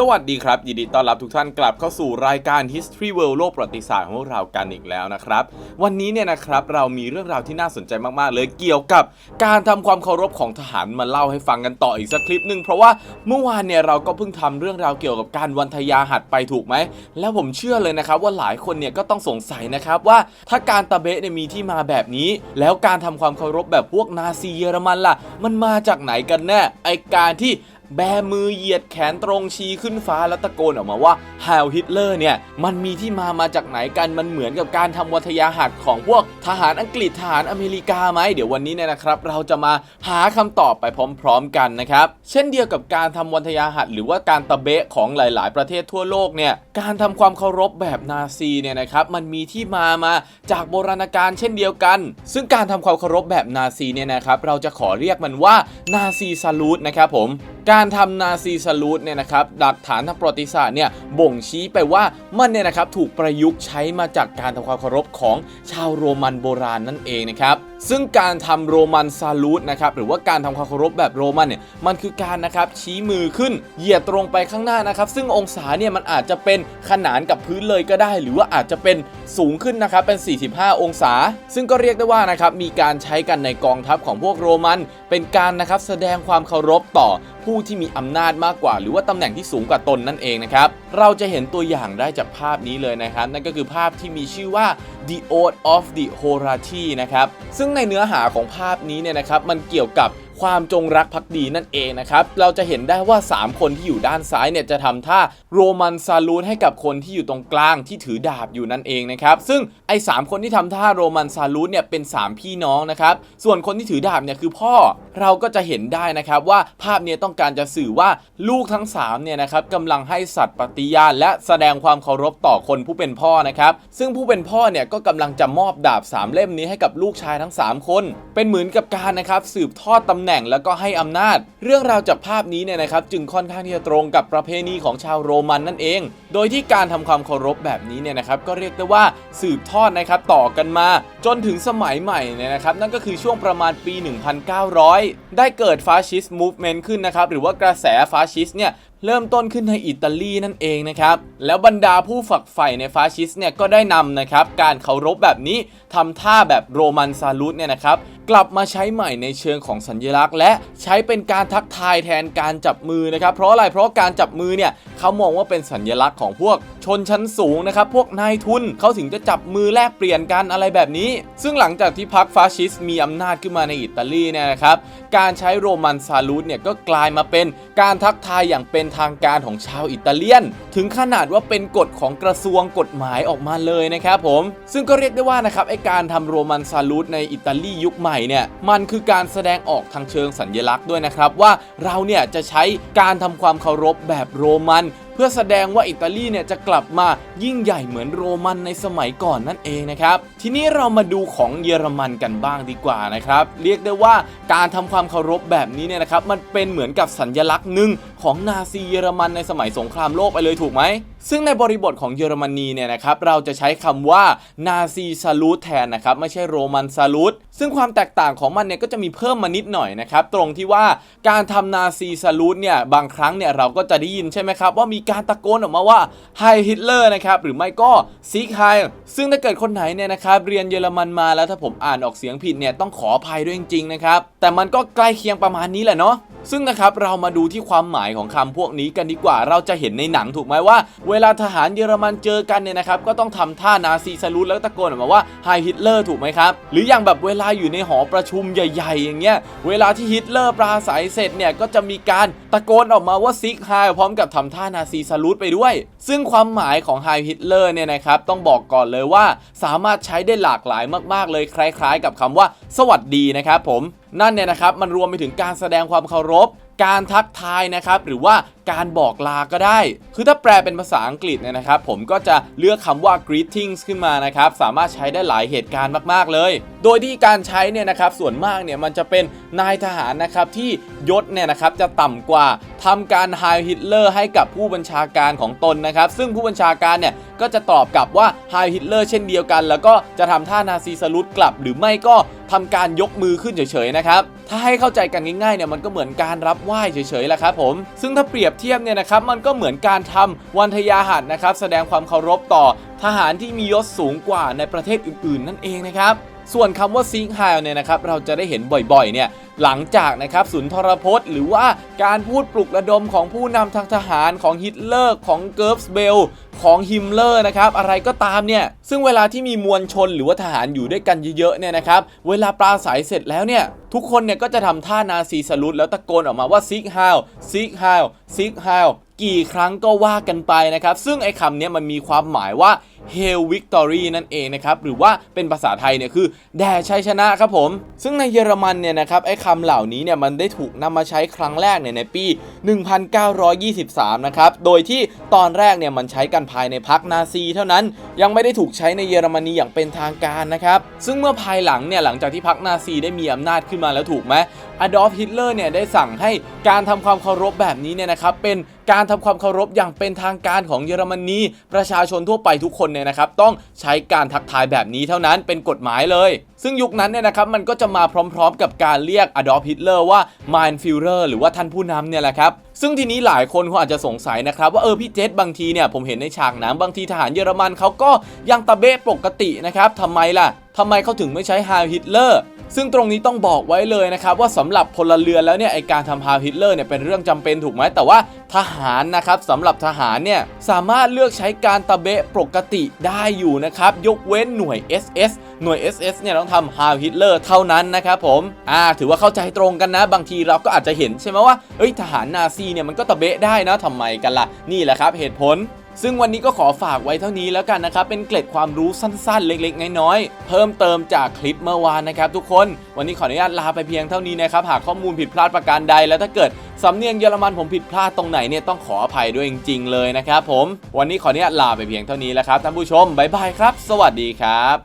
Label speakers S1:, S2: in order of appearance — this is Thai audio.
S1: สวัสดีครับ ยินดีต้อนรับทุกท่านกลับเข้าสู่รายการ History World โลกประวัติศาสตร์ของพวกเรากันอีกแล้วนะครับ วันนี้เนี่ยนะครับเรามีเรื่องราวที่น่าสนใจมากๆ เลยเกี่ยวกับการทำความเคารพของทหารมาเล่าให้ฟังกันต่ออีกสักคลิปหนึ่งเพราะว่าเมื่อวานเนี่ยเราก็เพิ่งทำเรื่องราวเกี่ยวกับการวันทยาหัดไปถูกไหม แล้วผมเชื่อเลยนะครับว่าหลายคนเนี่ยก็ต้องสงสัยนะครับว่าถ้าการตะเบะเนี่ยมีที่มาแบบนี้ แล้วการทำความเคารพแบบพวกนาซีเยอรมันล่ะ มันมาจากไหนกันแน่ไอการที่ แบมือเหยียดแขนตรงชี้ขึ้นฟ้าแล้วตะโกนออกมาว่าฮาวฮิตเลอร์เนี่ย มันมีที่มามาจากไหนกันมันเหมือนกับการทำวัทยาหัดของพวกทหารอังกฤษทหารอเมริกาไหมเดี๋ยววันนี้เนี่ยนะครับ เราจะมาหาคำตอบไปพร้อม ๆ กันนะครับ เช่นเดียวกับการทำวัทยาหัดหรือว่าการตะเบะของหลาย ๆ ประเทศทั่วโลกเนี่ยการทำความเคารพแบบนาซีเนี่ยนะครับมันมีที่มามาจากโบราณกาลเช่นเดียวกัน ซึ่งการทำความเคารพแบบนาซีเนี่ยนะครับเราจะขอเรียกมันว่านาซีซาลูดนะครับผม การทำนาซีสลูดเนี่ยนะครับหลักฐานทางประวัติศาสตร์เนี่ยบ่งชี้ไปว่ามันเนี่ยนะครับถูกประยุกต์ใช้มาจากการทำความเคารพของชาวโรมันโบราณนั่นเองนะครับซึ่งการทำโรมันซาลูดนะครับหรือว่าการทำความเคารพแบบโรมันเนี่ยมันคือการนะครับชี้มือขึ้นเหยียดตรงไปข้างหน้านะครับซึ่งองศาเนี่ยมันอาจจะเป็นขนานกับพื้นเลยก็ได้ หรือว่าอาจจะเป็นสูงขึ้นนะครับเป็น 45 องศา ซึ่งก็เรียกได้ว่านะครับมีการใช้กันในกองทัพของพวกโรมัน เป็นการนะครับแสดงความเคารพต่อ ผู้ที่มีอำนาจมากกว่า หรือว่าตำแหน่งที่สูงกว่าตนนั่นเองนะครับเราจะเห็นตัวอย่างได้จากภาพนี้เลยนะครับ นั่นก็คือภาพที่มีชื่อว่า The Oath of the Horati นะครับซึ่งในเนื้อหาของภาพนี้เนี่ยนะครับมันเกี่ยวกับ ความจงรักภักดีนั่นเองนะครับ เราจะเห็นได้ว่า 3 คนที่อยู่ด้านซ้ายเนี่ยจะทำท่าโรมันซาลูดให้กับคนที่อยู่ตรงกลางที่ถือดาบอยู่นั่นเองนะครับ ซึ่งไอ้สามคนที่ทำท่าโรมันซาลูดเนี่ยเป็น 3 พี่น้องนะครับ ส่วนคนที่ถือดาบเนี่ยคือพ่อ เราก็จะเห็นได้นะครับว่าภาพเนี้ต้องการจะสื่อว่าลูกทั้ง3เนี่ยนะครับกำลังให้สัตย์ปฏิญาณและแสดงความเคารพต่อคนผู้เป็นพ่อนะครับ ซึ่งผู้เป็นพ่อเนี่ยก็กำลังจะมอบดาบ3เล่มนี้ให้กับลูกชายทั้ง 3 คน เป็นเหมือนกับการนะครับสืบทอดตำแหน่งแล้วก็ให้อำนาจ เรื่องราวจากภาพนี้เนี่ยนะครับ จึงค่อนข้างที่จะตรงกับประเพณีของชาวโรมันนั่นเอง โดยที่การทำความเคารพแบบนี้เนี่ยนะครับ ก็เรียกได้ว่าสืบทอดนะครับต่อกันมา จนถึงสมัยใหม่เนี่ยนะครับ นั่นก็คือช่วงประมาณปี 1900 ได้เกิดฟาชิสต์มูฟเมนต์ขึ้นนะครับหรือว่ากระแสฟาชิสต์เนี่ยเริ่มต้นขึ้นในอิตาลีนั่นเองนะครับ แล้วบรรดาผู้ฝักใฝ่ในฟาชิสต์เนี่ยก็ได้นำนะครับ การเคารพแบบนี้ทำท่าแบบโรมันซาลูดเนี่ยนะครับ กลับมาใช้ใหม่ในเชิงของสัญลักษณ์ และใช้เป็นการทักทายแทนการจับมือนะครับ เพราะอะไรเพราะการจับมือเนี่ยเขามองว่าเป็นสัญลักษณ์ของพวกชนชั้นสูงนะครับ พวกนายทุนเขาถึงจะจับมือแลกเปลี่ยนกันอะไรแบบนี้ ซึ่งหลังจากที่พรรคฟาชิสต์มีอำนาจขึ้นมาในอิตาลีเนี่ยนะครับการใช้โรมันซาลูดเนี่ยก็กลายมาเป็นการทักทายอย่างเป็นทางการของชาวอิตาเลียน ถึงขนาดว่าเป็นกฎของกระทรวงกฎหมายออกมาเลยนะครับผม ซึ่งก็เรียกได้ว่านะครับไอการทำโรมันซาลูตในอิตาลียุคใหม่เนี่ยมันคือการแสดงออกทางเชิงสัญลักษณ์ด้วยนะครับว่าเราเนี่ยจะใช้การทำความเคารพแบบโรมัน พื่อแสดงว่าอิตาลีเนี่ยจะกลับมายิ่งใหญ่เหมือนโรมันในสมัยก่อนนั่นเองนะครับ ทีนี้เรามาดูของเยอรมันกันบ้างดีกว่านะครับ เรียกได้ว่าการทำความเคารพแบบนี้เนี่ยนะครับมันเป็นเหมือนกับสัญลักษณ์หนึ่งของนาซีเยอรมันในสมัยสงครามโลกไปเลยถูกไหม ซึ่งในบริบทของเยอรมนีเนี่ยนะครับเราจะใช้คำว่านาซีซาลูดแทนนะครับไม่ใช่โรมันซาลูดซึ่งความแตกต่างของมันเนี่ยก็จะมีเพิ่มมานิดหน่อยนะครับตรงที่ว่าการทำนาซีซาลูดเนี่ยบางครั้งเนี่ยเราก็จะได้ยินใช่ไหมครับว่ามีการตะโกนออกมาว่าไฮฮิตเลอร์นะครับหรือไม่ก็ซิกไฮซึ่งถ้าเกิดคนไหนเนี่ยนะครับเรียนเยอรมันมาแล้วถ้าผมอ่านออกเสียงผิดเนี่ยต้องขออภัยด้วยจริงๆนะครับแต่มันก็ใกล้เคียงประมาณนี้แหละเนาะซึ่งนะครับเรามาดูที่ความหมายของคำพวกนี้กันดีกว่า เราจะเห็นในหนังถูกไหมว่าเวลาทหารเยอรมันเจอกันเนี่ยนะครับก็ต้องทำท่านาซีซาลูดแล้วตะโกนออกมาว่าไฮฮิตเลอร์ถูกไหมครับ หรืออย่างแบบเวลาอยู่ในหอประชุมใหญ่ ๆ อย่างเงี้ยเวลาที่ฮิตเลอร์ปราศัยเสร็จเนี่ยก็จะมีการตะโกนออกมาว่าซิกไฮพร้อมกับทำท่านาซีซาลูดไปด้วย ซึ่งความหมายของไฮฮิตเลอร์เนี่ยนะครับต้องบอกก่อนเลยว่าสามารถใช้ได้หลากหลายมากๆเลยคล้าย ๆ กับคำว่า สวัสดีนะครับผมนั่นเนี่ยนะครับมันรวมไปถึงการแสดงความเคารพ การทักทายนะครับหรือว่าการบอกลาก็ได้ คือถ้าแปลเป็นภาษาอังกฤษเนี่ยนะครับ ผมก็จะเลือกคำว่า greetings ขึ้นมานะครับ สามารถใช้ได้หลายเหตุการณ์มาก ๆ เลย โดยที่การใช้เนี่ยนะครับส่วนมากเนี่ยมันจะเป็นนายทหารนะครับที่ยศเนี่ยนะครับจะต่ำกว่าทำการไฮฮิตเลอร์ให้กับผู้บัญชาการของตนนะครับ ซึ่งผู้บัญชาการเนี่ย ก็จะตอบกลับว่าไฮฮิตเลอร์เช่นเดียวกัน แล้วก็จะทำท่านาซีสลุดกลับ หรือไม่ก็ทำการยกมือขึ้นเฉยๆนะครับ ถ้าให้เข้าใจกันง่ายๆเนี่ยมันก็เหมือนการรับไหว้เฉยๆแหละครับผม ซึ่งถ้าเปรียบเทียบเนี่ยนะครับมันก็เหมือนการทำวันทยาหัดนะครับแสดงความเคารพต่อทหารที่มียศสูงกว่าในประเทศอื่นๆ นั่นเองนะครับส่วนคำว่าซิงไฮเนี่ยนะครับเราจะได้เห็นบ่อยๆเนี่ยหลังจากนะครับสุนทรพจน์ หรือว่าการพูดปลุกระดมของผู้นำทางทหารของฮิตเลอร์ของเกิร์ฟสเบล ของฮิมเลอร์นะครับอะไรก็ตามเนี่ยซึ่งเวลาที่มีมวลชนหรือว่าทหารอยู่ด้วยกันเยอะๆเนี่ยนะครับเวลาปราศัยเสร็จแล้วเนี่ยทุกคนเนี่ยก็จะทำท่านาซีสลุดแล้วตะโกนออกมาว่าซิกฮาวซิกฮาวซิกฮาว กี่ครั้งก็ว่ากันไปนะครับ ซึ่งไอ้คำนี้มันมีความหมายว่า Hail Victory นั่นเองนะครับ หรือว่าเป็นภาษาไทยเนี่ยคือ แด่ชัยชนะครับผม ซึ่งในเยอรมันเนี่ยนะครับ ไอ้คำเหล่านี้เนี่ยมันได้ถูกนำมาใช้ครั้งแรกเนี่ยในปี 1923 นะครับ โดยที่ตอนแรกเนี่ยมันใช้กันภายในพรรคนาซีเท่านั้น ยังไม่ได้ถูกใช้ในเยอรมนีอย่างเป็นทางการนะครับ ซึ่งเมื่อภายหลังเนี่ยหลังจากที่พรรคนาซีได้มีอำนาจขึ้นมาแล้วถูกไหมอดอล์ฟฮิตเลอร์เนี่ยได้สั่งให้การทำความเคารพแบบนี้เนี่ยนะครับเป็น การทำความเคารพอย่างเป็นทางการของเยอรมนีประชาชนทั่วไปทุกคนเนี่ยนะครับ ต้องใช้การทักทายแบบนี้เท่านั้นเป็นกฎหมายเลยซึ่งยุคนั้นเนี่ยนะครับมันก็จะมาพร้อมๆ กับการเรียกอดอล์ฟฮิตเลอร์ว่า Mein Führer หรือว่าท่านผู้นำเนี่ยแหละครับซึ่งทีนี้หลายคนคงอาจจะสงสัยนะครับ ว่าเออพี่เจษบางทีเนี่ยผมเห็นในฉากหนังบางทีทหารเยอรมันเขาก็ยังตะเบะปกตินะครับทำไมล่ะทำไมเขาถึงไม่ใช้ฮาฮิตเลอร์ซึ่งตรงนี้ต้องบอกไว้เลยนะครับ ว่าสำหรับพลเรือนแล้วเนี่ยไอการทำฮาฮิตเลอร์เนี่ยเป็นเรื่องจำเป็นถูกไหมแต่ว่าทหารนะครับสำหรับทหารเนี่ยสามารถเลือกใช้การตะเบะปกติได้อยู่นะครับ ยกเว้นหน่วย SS หน่วย SS เนี่ยต้องทำฮาฮิตเลอร์เท่านั้นนะครับผมอ่าถือว่าเข้าใจตรงกันนะ บางทีเราก็อาจจะเห็นใช่ไหมว่าเอ้ยทหารนาซีเนี่ยมันก็ตะเบะได้นะทำไมกันล่ะนี่แหละครับเหตุผลซึ่งวันนี้ก็ขอฝากไว้เท่านี้แล้วกันนะครับ เป็นเกล็ดความรู้สั้นๆ เล็กๆ น้อยๆ เพิ่มเติมจากคลิปเมื่อวานนะครับทุกคน วันนี้ขออนุญาตลาไปเพียงเท่านี้นะครับ หากข้อมูลผิดพลาดประการใด แล้วถ้าเกิดสำเนียงเยอรมันผมผิดพลาดตรงไหนเนี่ยต้องขออภัยด้วยจริงๆเลยนะครับผม วันนี้ขออนุญาตลาไปเพียงเท่านี้แล้วครับท่านผู้ชมบ๊ายบายครับ สวัสดีครับ